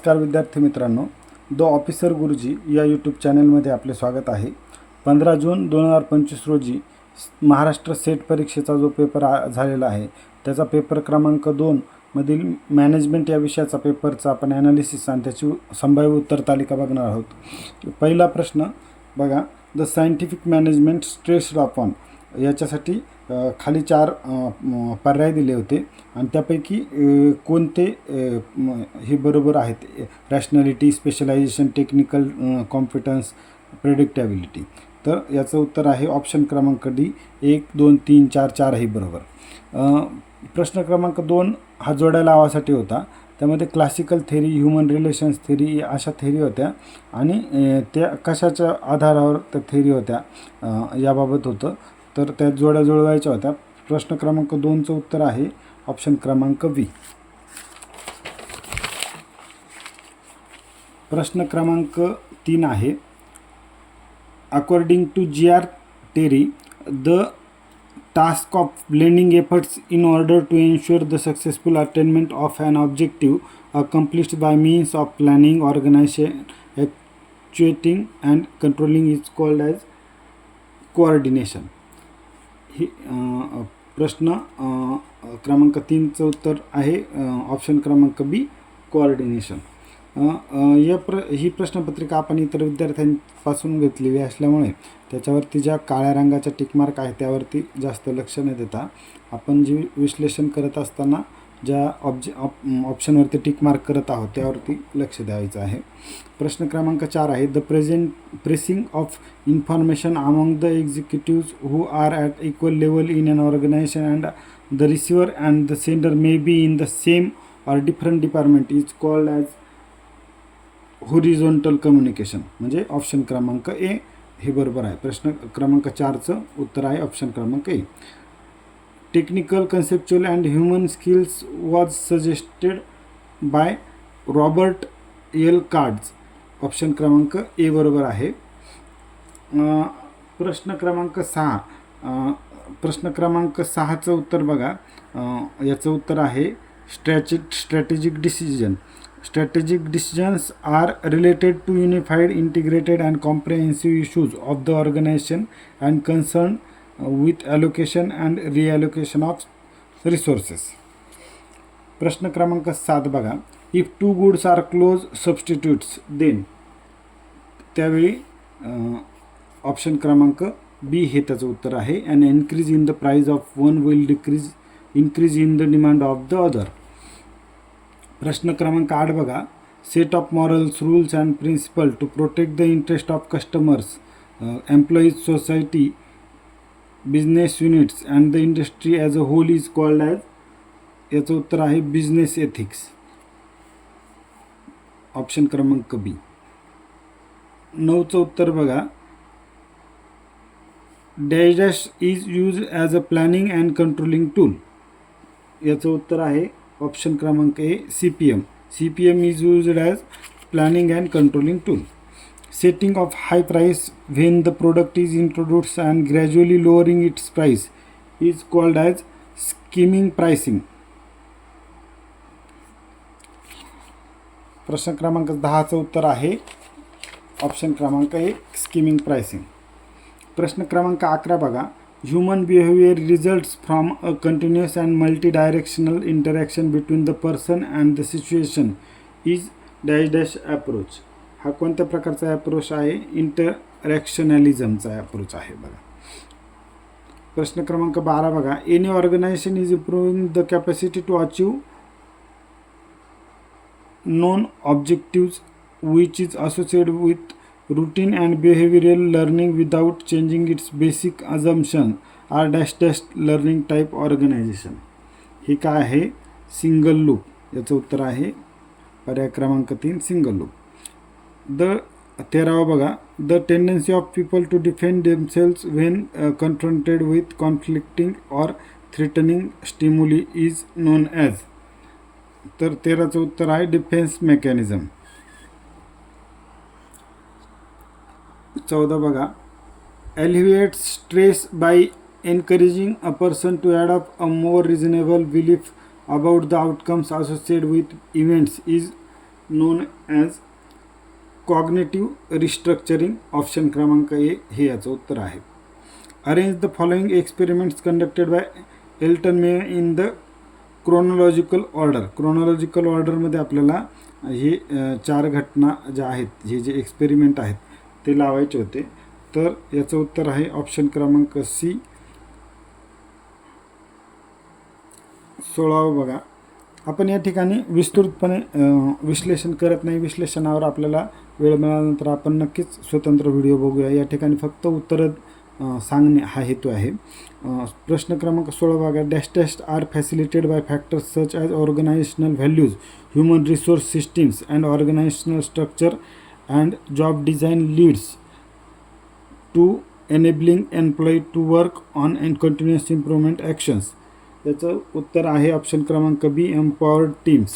नमस्कार विद्यार्थी मित्रांनो द ऑफिसर गुरुजी या यूट्यूब चॅनलमध्ये आपले स्वागत आहे. पंधरा जून दोन हजार पंचवीस रोजी महाराष्ट्र सेट परीक्षेचा जो पेपर आ झालेला आहे त्याचा पेपर क्रमांक दोनमधील मॅनेजमेंट या विषयाचा पेपरचा आपण ॲनालिसिस आणि त्याची संभाव्य उत्तर तालिका बघणार आहोत. पहिला प्रश्न बघा the scientific management stressed upon याच्यासाठी खाली चार पर्याय दिले होते. आणि त्यापैकी कोणते हे बरोबर आहेत? Rationality specialization technical competence predictability तर याचं उत्तर आहे ऑप्शन क्रमांक डी एक दोन तीन चार चार हे बरोबर. प्रश्न क्रमांक दोन हा जोड्या लावासाठी होता. त्यामध्ये classical theory human relations theory अशा थेरी होत्या. आणि त्या कशाच्या आधारावर त्या थेरी होत्या? याबाबत होतं. तर त्या जोड्या जुळवायच्या होत्या. प्रश्न क्रमांक दोनचं उत्तर आहे. ऑप्शन क्रमांक वी प्रश्न क्रमांक तीन आहे. According to G R Terry the task of blending efforts in order to ensure the successful attainment of an objective accomplished by means of planning organisation actuating and controlling is called as coordination ही प्रश्न क्रमांक तीनचं उत्तर आहे option क्रमांक बी coordination या प्र ही प्रश्नपत्रिका आपण इतर विद्यार्थ्यांपासून घेतलेली असल्यामुळे त्याच्यावरती ज्या काळ्या रंगाच्या टिकमार्क आहे त्यावरती जास्त लक्ष न देता आपण जे विश्लेषण करत असताना ज्या ऑब्जे ऑप ऑप्शनवरती टिक मार्क करत आहोत त्यावरती लक्ष द्यायचं आहे. प्रश्न क्रमांक चार आहे the present pressing of information among the executives who are at equal level in an organisation and the receiver and the sender may be in the same or different department is called as horizontal communication म्हणजे option क्रमांक A हे बरोबर आहे. प्रश्न क्रमांक चारचं उत्तर आहे option क्रमांक A. Technical conceptual and human skills was suggested by Robert L Katz. Option क्रमांक ए बरोबर आहे. प्रश्न क्रमांक सहा. प्रश्न क्रमांक सहाचं उत्तर बघा. याचं उत्तर आहे स्ट्रॅचे strategic decision. Strategic decisions are related to unified integrated and comprehensive issues of the organisation and concern with allocation and reallocation of resources प्रश्न क्रमांक सात बघा if two goods are close substitutes then त्यावेळी ऑप्शन क्रमांक B हे त्याचं उत्तर आहे. And increase in the price of one will decrease increase in the demand of the other प्रश्न क्रमांक आठ बघा set of morals rules and principle to protect the interest of customers employees society business units and the industry as a whole is called as याचं उत्तर आहे business ethics option क्रमांक B नऊचं उत्तर बघा. Dash dash is use as a planning and controlling tool याचं उत्तर आहे ऑप्शन क्रमांक A C P M C P M is use as planning and controlling tool setting of high price when the product is introduce and gradually lowering its price is called as skimming pricing प्रश्न क्रमांक दहाचं उत्तर आहे. Option क्रमांक एक skimming pricing प्रश्न क्रमांक अकरा बघा. Human behaviour results from a continuous and multi directional interaction between the person and the situation is dash dash approach हा कोणत्या प्रकारचा अप्रोच आहे? इंटरॅक्शनॅलिझमचा अप्रोच आहे बघा. प्रश्न क्रमांक बारा बघा. Any organisation is improving the capacity to achieve known objectives which is associate with routine and behavioural learning without changing its basic assumption are dash dash learning type organisation हे काय आहे? सिंगल लूप याचं उत्तर आहे. पर्याय क्रमांक तीन single loop द तेरावा बघा the tendency of people to defend themselves when confronted with conflicting or threatening stimuli is known as तर तेराचं उत्तर आहे डिफेन्स मेकॅनिझम चौदा बघा alleviate stress by encouraging a person to add up a more reasonable belief about the outcomes associate with events is known as cognitive restructuring option क्रमांक A हे याचं उत्तर आहे. Arrange the following experiments conducted by Elton Mayo in the chronological order chronological ऑर्डरमध्ये आपल्याला हे चार घटना ज्या आहेत हे जे एक्सपेरिमेंट आहेत ते लावायचे होते. तर याचं उत्तर आहे ऑप्शन क्रमांक सी. सोळावं बघा. आपण या ठिकाणी विस्तृतपणे विश्लेषण करत नाही. विश्लेषणावर आपल्याला वेळ मिळाल्यानंतर आपण नक्कीच स्वतंत्र व्हिडिओ बघूया. या ठिकाणी फक्त उत्तरं सांगणे हा हेतू आहे. प्रश्न क्रमांक सोळा भागात dash dash are facilitated by factors such as organisational values human resource systems and organisational structure and job design leads to enabling employee to work on and continuous improvement actions. याचं उत्तर आहे ऑप्शन क्रमांक B empowered teams.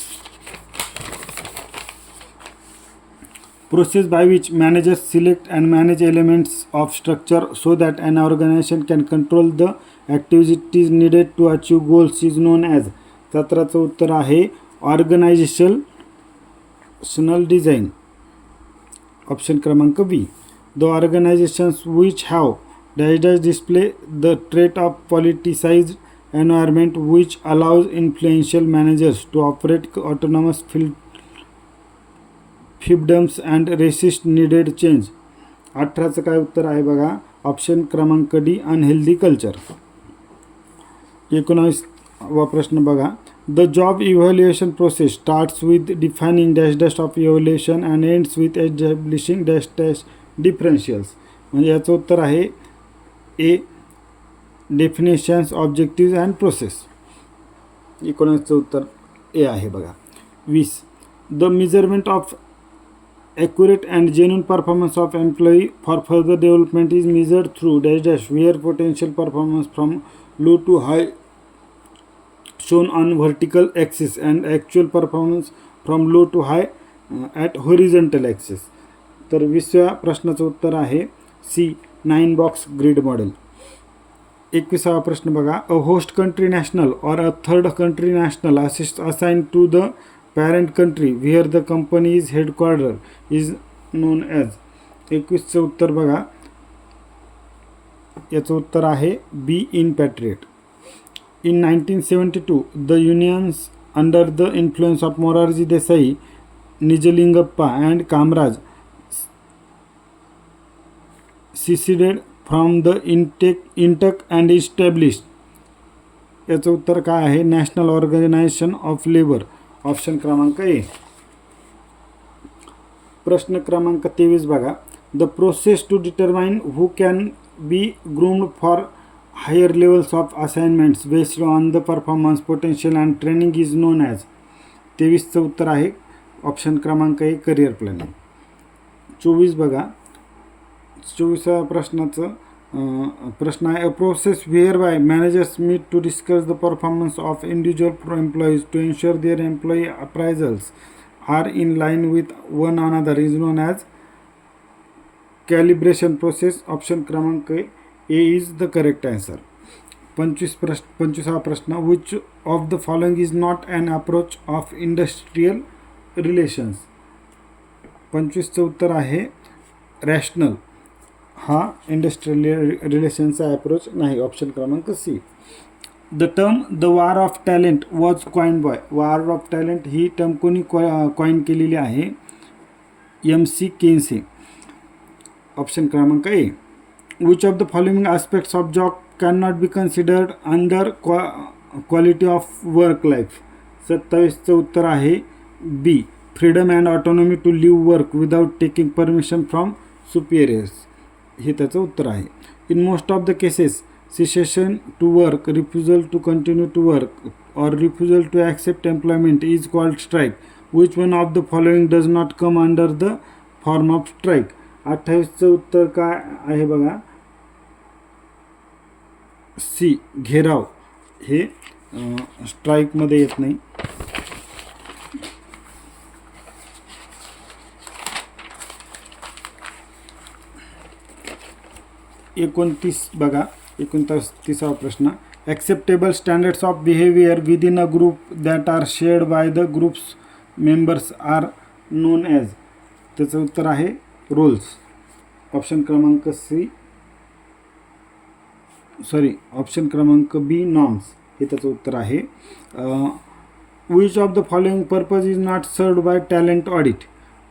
process by which managers select and manage elements of structure so that an organization can control the activities needed to achieve goals is known as सतराचं उत्तर आहे organisational design option क्रमांक B the organisations which have dash dash display the trait of politicise environment which allows influential managers to operate autonomous field fiefdoms and resist needed change. अठराचं काय उत्तर आहे बघा? Option क्रमांक D unhealthy culture. एकोणावीस वा प्रश्न बघा. The job evaluation process starts with defining dash dash of evaluation and ends with establishing dash dash differentials म्हणजे याचं उत्तर आहे A definitions objective and process. एकोणीसचं उत्तर ए आहे बघा. वीस the measurement of accurate and genuine performance of employee for further development is measured through dash dash where potential performance from low to high shown on vertical axis and actual performance from low to high uh, at horizontal axis तर वीसव्या प्रश्नाचं उत्तर आहे C nine box grid model एकविसावा प्रश्न बघा a host country national or a third country national assist assign to the parent country where the company is headquarter is known as एकवीसचं उत्तर बघा. याचं उत्तर आहे B inpatriate in nineteen seventy two the unions under the influence of Morarji Desai Nijalingappa and Kamaraj seceded from the INTUC INTUC and established याचं उत्तर काय आहे? National organisation of labour option क्रमांक ए. प्रश्न क्रमांक तेवीस बघा. The process to determine who can be groomed for higher levels of assignments based on the performance potential and training is known as तेवीसचं उत्तर आहे. ऑप्शन क्रमांक ए करिअर प्लॅनिंग चोवीस बघा. चोवीसा प्रश्नाचं प्रश्न आहे a process where by managers meet to discuss the performance of individual employees to ensure their employee appraisals are in line with one another is known as calibration process option क्रमांक A is the correct answer पंचवीस प्रश्न पंचवीसावा प्रश्न which of the following is not an approach of industrial relations पंचवीसचं उत्तर आहे rational हा industrial रिलेशनचा approach नाही ऑप्शन क्रमांक C the term the war of talent was coin by war of talent he term कोणी कॉइन केलेली आहे? M C केन्सी option क्रमांक A which of the following aspects of job can not be considered under qua quality of work life सत्तावीसचं उत्तर आहे B freedom and autonomy to leave work without taking permission from superiors हे त्याचं उत्तर आहे. In most of the cases cessation to work refusal to continue to work or refusal to accept employment is called strike which one of the following does not come under the form of strike अठ्ठावीसचं उत्तर काय आहे बघा? C gherao. हे स्ट्राईकमध्ये येत नाही. एकोणतीस बघा एकोणतास तिसावा प्रश्न. Acceptable standards of behaviour within a group that are shared by the groups members are known as त्याचं उत्तर आहे रोल्स ऑप्शन क्रमांक सी सॉरी ऑप्शन क्रमांक बी नॉम्स हे त्याचं उत्तर आहे. Which of the following purpose is not served by talent audit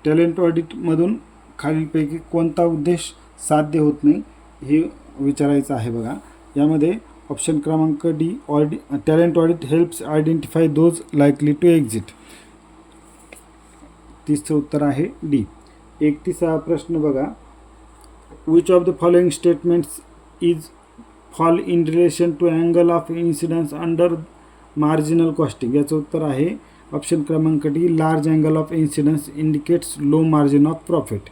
talent ऑडिटमधून खालीलपैकी कोणता उद्देश साध्य होत नाही? हे विचारायचं आहे बघा. यामध्ये ऑप्शन क्रमांक D Audi talent audit helps identify those likely to exit तीसचं उत्तर आहे डी एकतीसा प्रश्न बघा. Which of the following statements is false in relation to angle of incidence under marginal costing याचं उत्तर आहे ऑप्शन क्रमांक D large angle of incidence indicates low margin of profit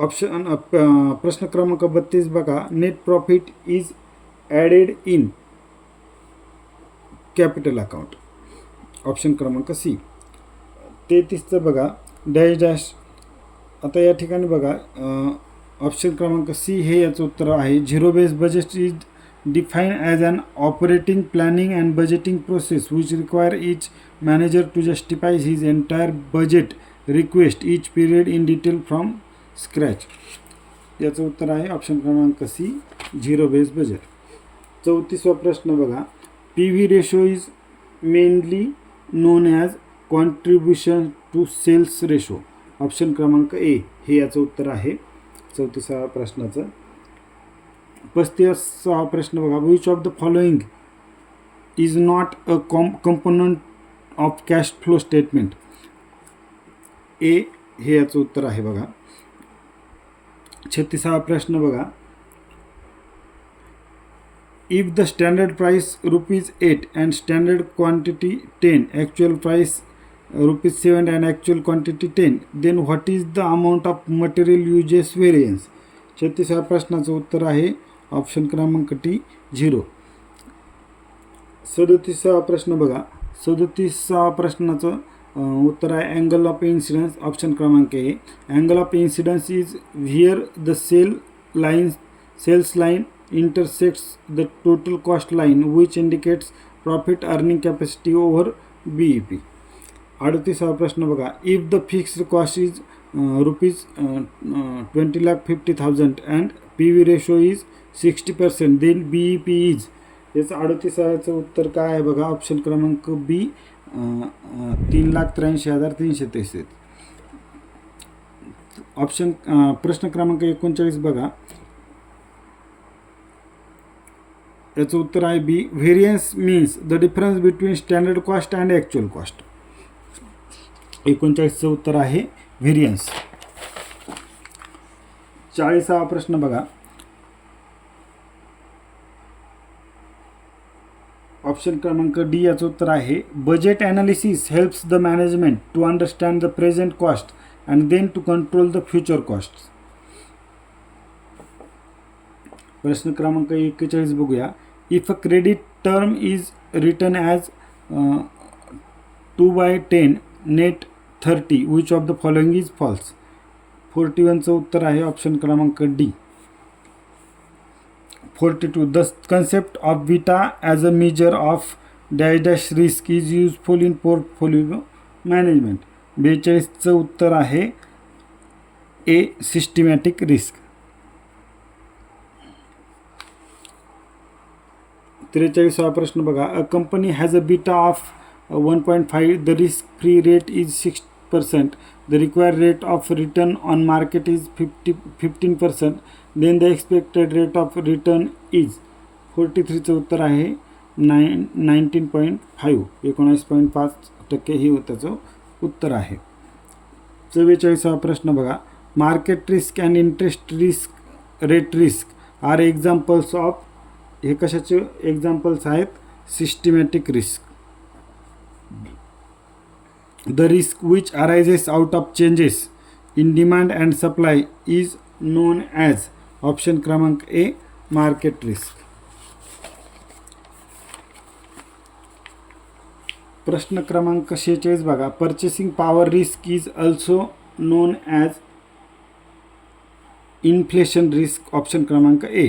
option प्रश्न क्रमांक बत्तीस बघा. Net profit is added in capital account option क्रमांक C तेहतीसचं बघा. डॅश डॅश आता या ठिकाणी बघा ऑप्शन क्रमांक सी हे याचं उत्तर आहे. Zero base budget is define as an operating planning and budgeting process which require each manager to justify his entire budget request each period in detail from scratch. याचं उत्तर आहे ऑप्शन क्रमांक C zero base budget. चौतीसवा प्रश्न बघा. P V ratio is mainly known as contribution to sales ratio. Option क्रमांक A हे याचं उत्तर आहे. चौतीसाव्या प्रश्नाचं. पस्तीसावा प्रश्न बघा. Which of the following is not a com component of cash flow statement A हे याचं उत्तर आहे बघा. छत्तीसावा प्रश्न बघा. If the standard price rupees eight and standard quantity ten actual price rupees seven and actual quantity ten then what is the amount of material uses variance छत्तीसावा प्रश्नाचं उत्तर आहे ऑप्शन क्रमांक टी झिरो. सदतीसावा प्रश्न बघा. सदतीसावा प्रश्नाचं उत्तर आहे अँगल ऑफ इन्सिडन्स ऑप्शन क्रमांक A. Angle of incidence is where the sale line sales line intersects the total cost line which indicates profit earning capacity over B E P अडतीसावा प्रश्न बघा. If the fixed cost is rupees twenty lakh fifty thousand and P V ratio is sixty percent then B E P is याचं अडतीसाव्याचं उत्तर काय आहे बघा? Option क्रमांक बी तीन लाख त्र्याऐंशी हजार तीनशे तेहतीस. ऑप्शन प्रश्न क्रमांक एकोणचाळीस बघा. याचं उत्तर आहे B variance means the difference between standard cost and actual cost एकोणचाळीसचं उत्तर आहे व्हेरियन्स चाळीसावा प्रश्न बघा. ऑप्शन क्रमांक डी याचं उत्तर आहे. Budget analysis helps the management to understand the present cost and then to control the future cost प्रश्न क्रमांक एक्केचाळीस बघूया. If a credit term is return as two by ten net thirty which of the following is false forty वनचं उत्तर आहे option क्रमांक D. Forty two the concept of beta as a measure of dash dash risk is useful in portfolio management बेचाळीसचं उत्तर आहे A systematic risk त्रेचाळीसावा प्रश्न बघा. A company has a beta of one point five the risk free rate is six percent the required rate of return on market is fifty fifteen percent then the expected rate of return is forty थ्रीचं उत्तर आहे. Nine nineteen point five एकोणावीस पॉईंट पाच टक्के हे त्याचं उत्तर आहे. चव्वेचाळीसावा प्रश्न बघा. Market risk and interest risk rate risk are examples of हे कशाचे एक्झाम्पल्स आहेत? Systematic risk the risk which arises out of changes in demand and supply is known as option क्रमांक ए मार्केट रिस्क. प्रश्न क्रमांक शेहेचाळीस बघा. Purchasing power risk is also known as inflation risk option क्रमांक A.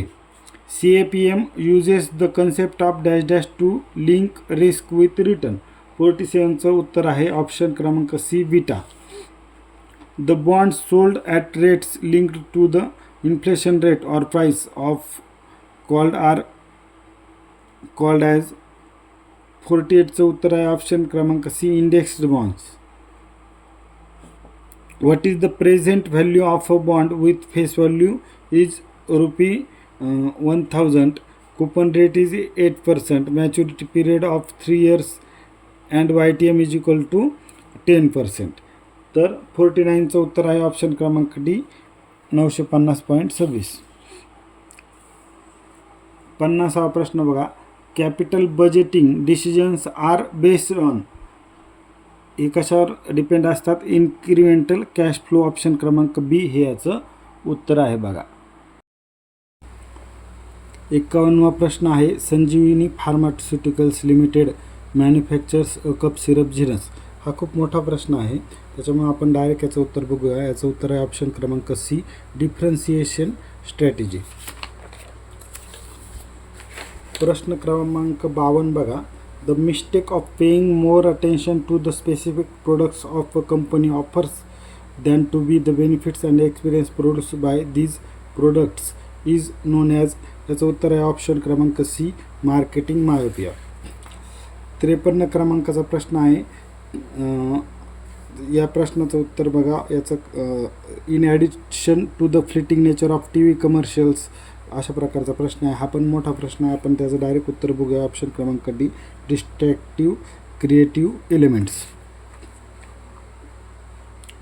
C A P M uses the concept of dash dash to link risk with return forty सेवनचं उत्तर आहे option क्रमांक C beta the bond sold at rates linked to the inflation rate or price of called are called as forty एटचं उत्तर आहे option क्रमांक C indexed bonds what is the present value of a bond with face value is rupee uh, 1000 coupon rate is 8% maturity period of 3 years and ytm is equal to 10% तर forty नाईनचं उत्तर आहे option क्रमांक D नऊशे पन्नास point सव्वीस. पन्नासावा प्रश्न बघा. Capital budgeting decisions are based on? हे कशावर डिपेंड असतात? इन्क्रिमेंटल कॅश फ्लो ऑप्शन क्रमांक बी हे याचं उत्तर आहे बघा. एकावन्नवा प्रश्न आहे. Sanjivani pharmaceuticals limited manufactures cough syrup झिरस. हा खूप मोठा प्रश्न आहे. त्याच्यामुळे आपण डायरेक्ट याचं उत्तर बघूया. याचं उत्तर आहे ऑप्शन क्रमांक सी डिफरन्सिएशन स्ट्रॅटेजी प्रश्न क्रमांक बावन्न बघा. The mistake of paying more attention to the specific products of a company offers than to be the benefits and experience produce by these products is known as याचं उत्तर आहे option क्रमांक C marketing myopia त्रेपन्न क्रमांकाचा प्रश्न आहे. या प्रश्नाचं उत्तर बघा. याचं in addition to the fleeting nature of T V commercials अशा प्रकारचा प्रश्न आहे. हा पण मोठा प्रश्न आहे. आपण त्याचं डायरेक्ट उत्तर बघूया. ऑप्शन क्रमांक डी डिस्ट्रॅक्टिव्ह क्रिएटिव्ह एलिमेंट्स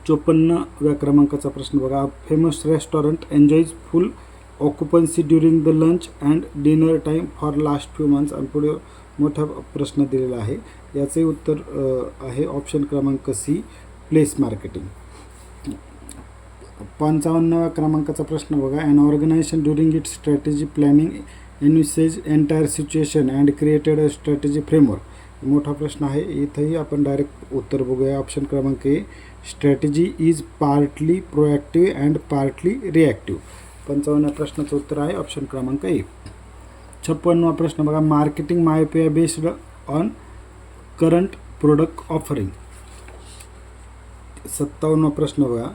चोपन्नव्या क्रमांकाचा प्रश्न बघा. Famous restaurant enjoys full occupancy during the lunch and dinner time for last few months आणि पुढे मोठा प्रश्न दिलेला आहे. याचे उत्तर आहे ऑप्शन क्रमांक सी प्लेस मार्केटिंग पंचावन्नव्या क्रमांकाचा प्रश्न बघा. And organisation during it strategy planning analyses entire situation and created a strategy framework मोठा प्रश्न आहे. इथंही आपण डायरेक्ट उत्तर बघूया. ऑप्शन क्रमांक A strategy is partly proactive and partly reactive पंचावन्न प्रश्नाचं उत्तर आहे. ऑप्शन क्रमांक ए छप्पन्नवा प्रश्न बघा. Marketing myopia based on current product offering सत्तावन्नवा प्रश्न बघा.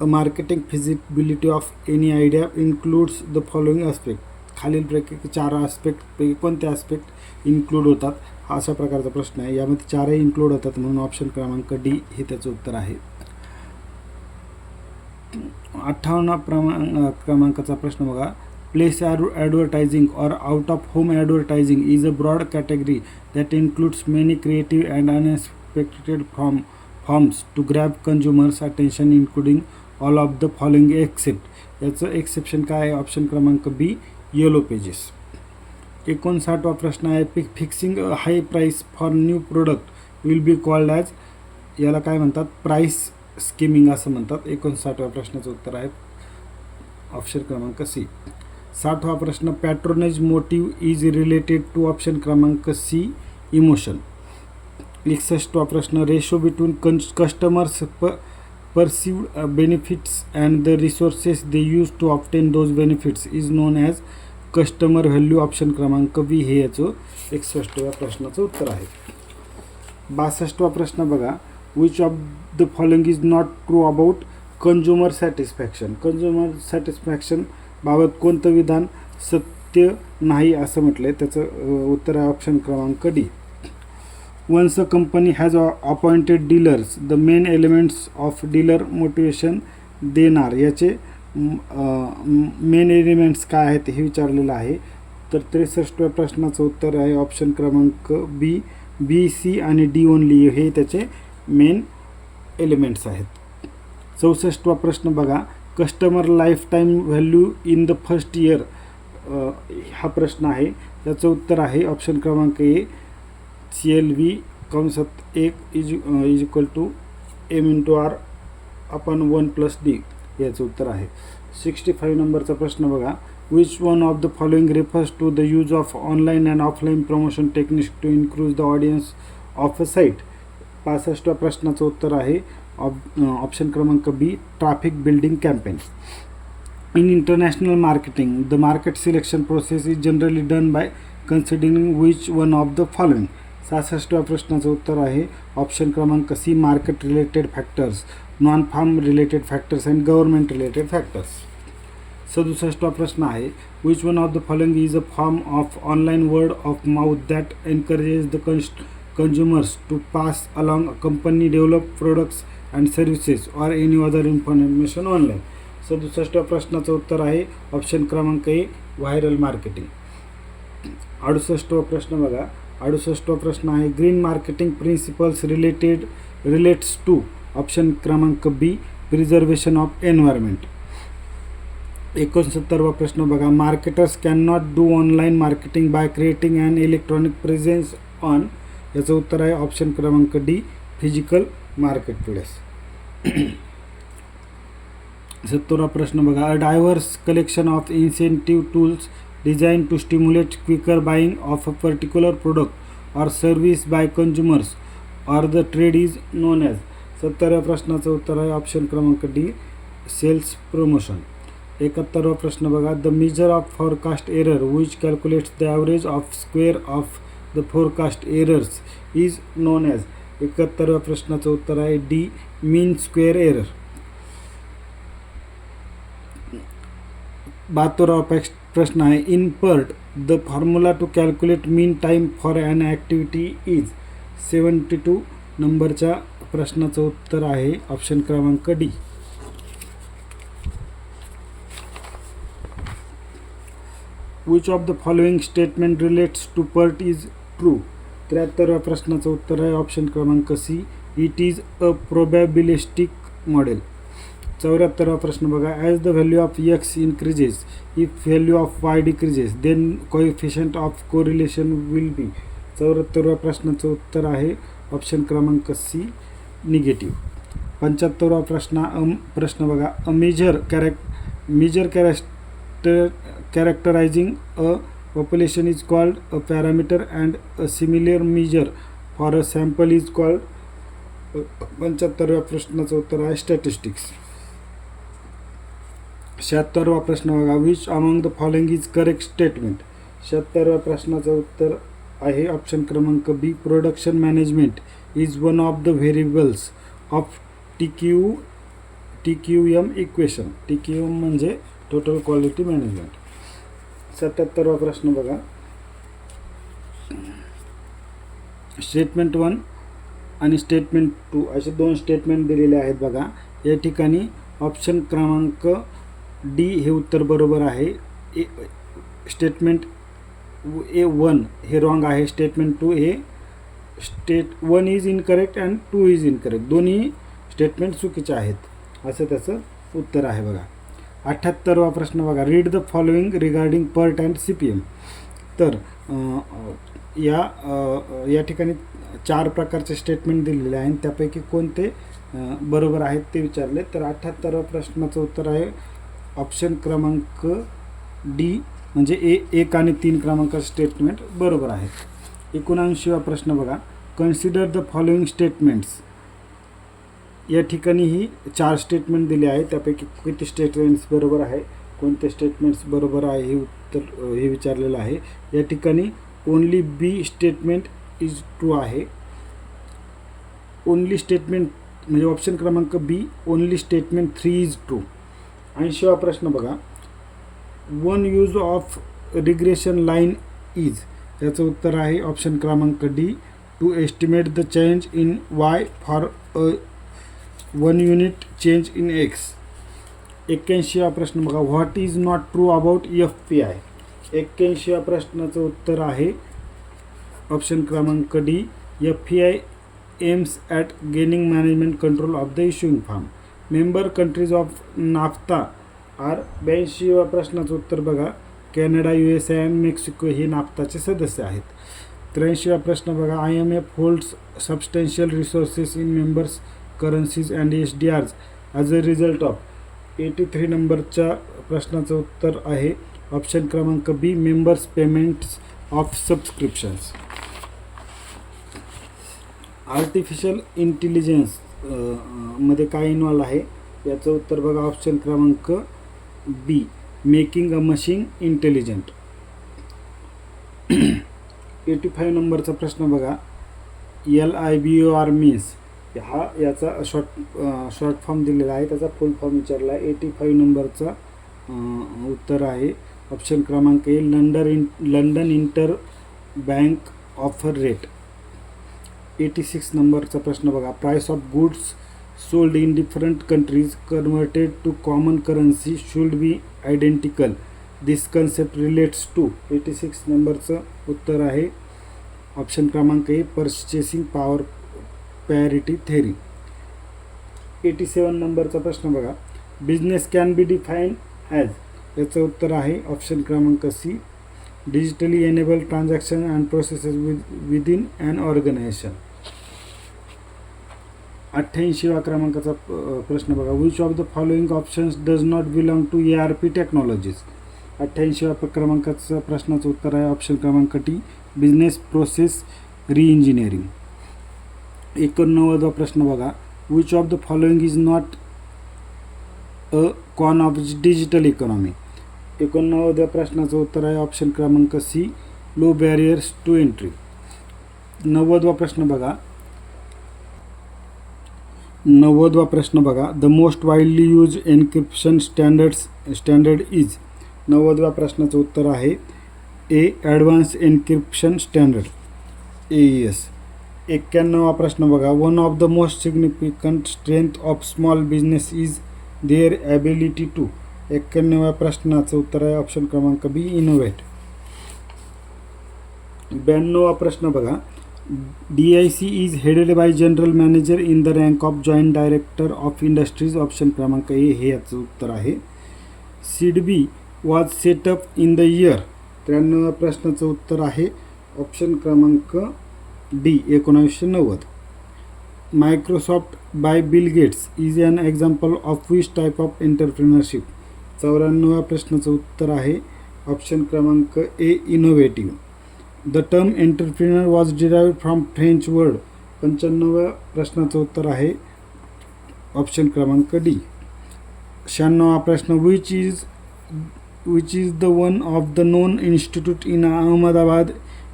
A marketing feasibility of any idea includes the following aspect खालीलपैकी चार आस्पेक्टपैकी कोणते आस्पेक्ट इन्क्लूड होतात? हा अशा प्रकारचा प्रश्न आहे. यामध्ये चारही इन्क्लूड होतात म्हणून ऑप्शन क्रमांक डी हे त्याचं उत्तर आहे. अठ्ठावन्न प्रमा क्रमांकाचा प्रश्न बघा. Place advertising or out of home advertising is a broad category that includes many creative and unexpected from forms to grab consumers attention including all of the following except याचं एक्सेप्शन काय आहे ऑप्शन क्रमांक बी yellow pages एकोणसाठवा प्रश्न आहे fix fixing a high price for new product will be called as याला काय म्हणतात? Price skimming असं म्हणतात. एकोणसाठव्या प्रश्नाचं उत्तर आहे. ऑप्शन क्रमांक सी साठवा प्रश्न patronage motive is related to option क्रमांक सी इमोशन एकसष्टवा प्रश्न रेशो बिटवीन कन कस्टमर्स प perceived uh, benefits and the resources they use to obtain those benefits is known as customer value option क्रमांक B हे याचं एकसष्टव्या प्रश्नाचं उत्तर आहे. बासष्टवा प्रश्न बघा. Which of the following is not true about consumer satisfaction consumer satisfaction बाबत कोणतं विधान सत्य नाही असं म्हटलं आहे त्याचं उत्तर आहे ऑप्शन क्रमांक D. Once a company has appointed dealers the main elements of dealer motivation देणार. याचे मेन एलिमेंट्स काय आहेत हे विचारलेलं आहे. तर त्रेसष्टव्या प्रश्नाचं उत्तर आहे ऑप्शन क्रमांक बी. बी सी आणि डी ओनली हे त्याचे मेन एलिमेंट्स आहेत. चौसष्टवा प्रश्न बघा. Customer lifetime value in the first year हा प्रश्न आहे. त्याचं उत्तर आहे ऑप्शन क्रमांक ए सी एल व्ही कंसात एक is is equal to M into R आपण वन प्लस डी याचं उत्तर आहे. सिक्स्टी फाईव्ह नंबरचा प्रश्न बघा. Which one of the following refers to the use of online and offline promotion techniques to increase the audience of a site पासष्टव्या प्रश्नाचं उत्तर आहे. ऑप ऑप्शन क्रमांक B traffic building campaign in international marketing the market selection process is generally done by considering which one of the following सहासष्टव्या प्रश्नाचं उत्तर आहे. Option क्रमांक C market related factors non farm related factors and government related factors सदुसष्टवा प्रश्न आहे. Which one of the following is a form of online word of mouth that encourages the consumers to pass along along company develop products and services or any other information online सदुसष्टव्या प्रश्नाचं उत्तर आहे option क्रमांक A viral marketing अडुसष्टवा प्रश्न बघा. अडुसष्टवा प्रश्न आहे green marketing principles related relates to option क्रमांक बी प्रिझर्वेशन ऑफ एन्व्हायरमेंट एकोणसत्तरवा प्रश्न बघा. Marketers can not do online marketing by creating and electronic presence on याचं उत्तर आहे ऑप्शन क्रमांक डी फिजिकल मार्केट प्लेस सत्तरा प्रश्न बघा. A diverse collection of incentive tools design to stimulate quicker buying of a particular product or service by consumers or the trade is known as सत्तराव्या प्रश्नाचं उत्तर आहे ऑप्शन क्रमांक D sales promotion एकाहत्तरवा प्रश्न बघा. The measure of forecast error which calculates the average of square of the forecast errors is known as एकाहत्तरव्या प्रश्नाचं उत्तर आहे डी मीन स्क्वेअर एरर. बहात्तरावा प्रश्न आहे in PERT the formula to calculate mean time for an activity is seventy two नंबरच्या प्रश्नाचं उत्तर आहे ऑप्शन क्रमांक D. Which of the following statement relates to PERT is true त्र्याहत्तरव्या प्रश्नाचं उत्तर आहे. ऑप्शन क्रमांक C it is a probabilistic model चौऱ्याहत्तरवा प्रश्न बघा. As the value of X increases if value of Y decreases then coefficient of correlation will be चौऱ्याहत्तरव्या प्रश्नाचं उत्तर आहे. Option क्रमांक सी निगेटिव्ह पंच्याहत्तरवा प्रश्न अम प्रश्न बघा. A major कॅरेक्ट major character characterising a population is called a parameter and a similar measure for a sample is called पंच्याहत्तरव्या प्रश्नाचं उत्तर आहे स्टॅटिस्टिक्स शहात्तरवा प्रश्न बघा which among the following is correct statement शहात्तरव्या प्रश्नाचं उत्तर आहे ऑप्शन क्रमांक B production management is one of the variables of T Q T Q M equation T Q M म्हणजे टोटल क्वालिटी मॅनेजमेंट सत्याहत्तरवा प्रश्न बघा. स्टेटमेंट वन आणि statement two असे दोन स्टेटमेंट दिलेले आहेत बघा. या ठिकाणी ऑप्शन क्रमांक डी हे उत्तर बरोबर आहे. ए स्टेटमेंट ए वन हे रॉंग आहे. स्टेटमेंट टू हे state one is incorrect and two is incorrect दोन्ही स्टेटमेंट चुकीचे आहेत. असं त्याचं उत्तर आहे बघा. अठ्ठ्याहत्तरवा प्रश्न बघा. Read the following regarding PERT and C P M तर या या ठिकाणी चार प्रकारचे स्टेटमेंट दिलेले आहेत. त्यापैकी कोणते बरोबर आहेत ते विचारले. तर अठ्ठ्याहत्तरवा प्रश्नाचं उत्तर आहे ऑप्शन क्रमांक डी म्हणजे ए एक आणि तीन क्रमांक स्टेटमेंट बरोबर आहेत एकोणऐंशीवा प्रश्न बघा. कन्सिडर द फॉलोइंग स्टेटमेंट्स या ठिकाणी ही चार स्टेटमेंट दिले आहे त्यापैकी किती स्टेटमेंट्स बरोबर आहे कोणते स्टेटमेंट्स बरोबर आहे हे उत्तर हे विचारलेलं आहे. या ठिकाणी only B statement is true आहे. ओनली स्टेटमेंट म्हणजे ऑप्शन क्रमांक B only statement three is true शिवाय प्रश्न बघा. One use of regression line is याचं उत्तर आहे ऑप्शन क्रमांक D to estimate the change in Y for a one unit change in X एक्क्याऐंशीवा प्रश्न बघा. What is not true about F P I एक्क्याऐंशीव्या प्रश्नाचं उत्तर आहे. ऑप्शन क्रमांक D F P I aims at gaining management control of the issuing firm member countries of NAFTA are ब्याऐंशीव्या प्रश्नाचं उत्तर बघा. Canada U S I and Mexico हे नाफ्ताचे सदस्य आहेत. त्र्याऐंशीवा प्रश्न बघा. I M F holds substantial resources in members currencies and S D Rs as a result of eighty three नंबरच्या प्रश्नाचं उत्तर आहे. ऑप्शन क्रमांक B members payments of subscriptions artificial इंटेलिजन्समध्ये काय इन्वॉल्व आहे? याचं उत्तर बघा ऑप्शन क्रमांक B making a machine intelligent eighty five नंबरचा प्रश्न बघा. L I B O R means हा याचा शॉर्ट शॉर्ट फॉर्म दिलेला आहे. त्याचा फुल फॉर्म विचारला. आहे एटी फाईव्ह नंबरचा उत्तर आहे. ऑप्शन क्रमांक A London in London inter bank offer rate eighty six नंबरचा प्रश्न बघा. Price of goods sold in different countries converted to common currency should be identical this concept relates to eighty six नंबरचं उत्तर आहे. Option क्रमांक A purchasing power parity theory. Eighty seven नंबरचा प्रश्न बघा. Business can be define as याचं उत्तर आहे ऑप्शन क्रमांक C digitally enable transaction and processes within an organization अठ्ठ्याऐंशीवा क्रमांकाचा प्रश्न बघा. Which of the following options does not belong to E R P technologies अठ्ठ्याऐंशीव्या क्रमांकाचं प्रश्नाचं उत्तर आहे ऑप्शन क्रमांक टी बिझनेस प्रोसेस री इंजिनिअरिंग एकोणनव्वदवा प्रश्न बघा. Which of the following is not a con of digital economy एकोणनव्वदव्या प्रश्नाचं उत्तर आहे ऑप्शन क्रमांक C low barriers to entry नव्वदवा प्रश्न बघा. नव्वदवा प्रश्न बघा. The most widely use encryption standards standard is नव्वदव्या प्रश्नाचं उत्तर आहे A advance encryption standard A S एक्क्याण्णवा प्रश्न बघा. One of the most significant strength of small business is their ability to एक्क्याण्णव्या प्रश्नाचं उत्तर आहे ऑप्शन क्रमांक बी इनोव्हेट ब्याण्णवा प्रश्न बघा. D I C is headed by general manager in the rank of joint director of industries option क्रमांक A हे याचं उत्तर आहे. SIDBI was set up in the year त्र्याण्णव्या प्रश्नाचं उत्तर आहे. ऑप्शन क्रमांक डी एकोणावीसशे नव्वद. Microsoft by Bill Gates is an example of which type of entrepreneurship चौऱ्याण्णव्या प्रश्नाचं उत्तर आहे. ऑप्शन क्रमांक A innovative the term entrepreneur was derived from French word पंच्याण्णव्या प्रश्नाचं उत्तर आहे. ऑप्शन क्रमांक डी शहाण्णवा प्रश्न which is which is the one of the known institute in Ahmedabad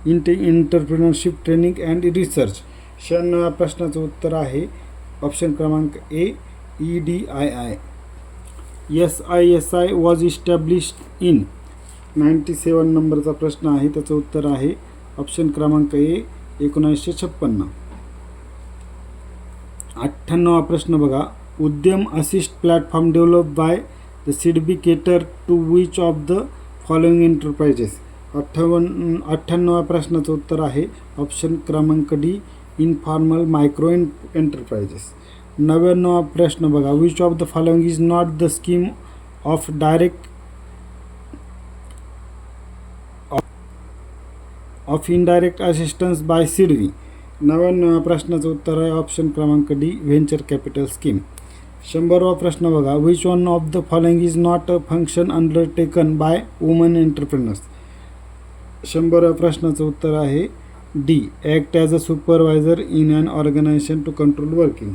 इंटे entrepreneurship training and research शहाण्णव्या प्रश्नाचं उत्तर आहे. ऑप्शन क्रमांक A E D I I S I S I was established in ninety seven नंबरचा प्रश्न आहे त्याचं उत्तर आहे. ऑप्शन क्रमांक ए एकोणीसशे छप्पन्न. अठ्ठ्याण्णवा प्रश्न बघा. Udyam assist platform develop by the SIDBI cater to which of the following enterprises अठ्ठावन्न अठ्ठ्याण्णव प्रश्नाचं उत्तर आहे. ऑप्शन क्रमांक D informal micro and enterprises नव्याण्णव प्रश्न बघा. Which of the following is not the scheme of direct of indirect assistance by SIDBI नव्याण्णव प्रश्नाचं उत्तर आहे. ऑप्शन क्रमांक डी व्हेंचर कॅपिटल स्कीम शंभरवा प्रश्न बघा. Which one of the following is not a function undertaken by woman entrepreneurs शंभर प्रश्नाचं उत्तर आहे. D act as a supervisor in an organization to control working